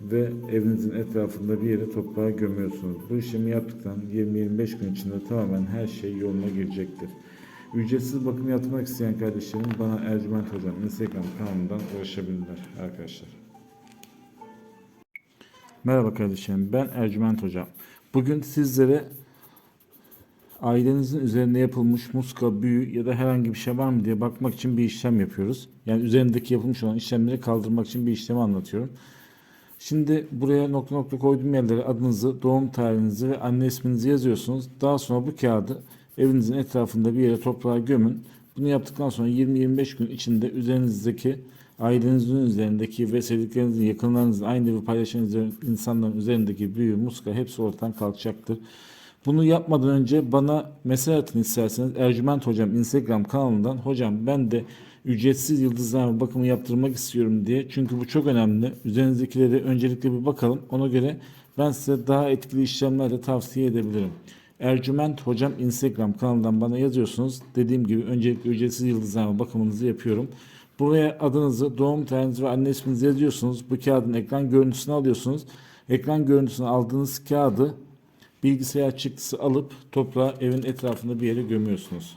ve evinizin etrafında bir yere toprağa gömüyorsunuz. Bu işlemi yaptıktan 20-25 gün içinde tamamen her şey yoluna girecektir. Ücretsiz bakım yaptırmak isteyen kardeşlerim bana Ercüment Hocam Instagram kanalından ulaşabilirler arkadaşlar. Merhaba kardeşlerim ben Ercüment Hocam. Bugün sizlere ailenizin üzerinde yapılmış muska, büyü ya da herhangi bir şey var mı diye bakmak için bir işlem yapıyoruz. Yani üzerindeki yapılmış olan işlemleri kaldırmak için bir işlemi anlatıyorum. Şimdi buraya nokta nokta koyduğum yerlere adınızı, doğum tarihinizi ve anne isminizi yazıyorsunuz. Daha sonra bu kağıdı evinizin etrafında bir yere toprağa gömün. Bunu yaptıktan sonra 20-25 gün içinde üzerinizdeki ailenizin üzerindeki ve sevdiklerinizin, yakınlarınızın, aynı evi paylaşan insanların üzerindeki büyü, muska hepsi ortadan kalkacaktır. Bunu yapmadan önce bana mesaj atın isterseniz Ercüment Hocam Instagram kanalından hocam ben de ücretsiz yıldızlama bakımı yaptırmak istiyorum diye. Çünkü bu çok önemli. Üzerinizdekileri öncelikle bir bakalım. Ona göre ben size daha etkili işlemler de tavsiye edebilirim. Ercüment Hocam Instagram kanalından bana yazıyorsunuz. Dediğim gibi öncelikle ücretsiz yıldızlama bakımınızı yapıyorum. Buraya adınızı, doğum tarihinizi ve anne isminizi yazıyorsunuz. Bu kağıdın ekran görüntüsünü alıyorsunuz. Ekran görüntüsünü aldığınız kağıdı bilgisayar çıktısı alıp toprağa evin etrafında bir yere gömüyorsunuz.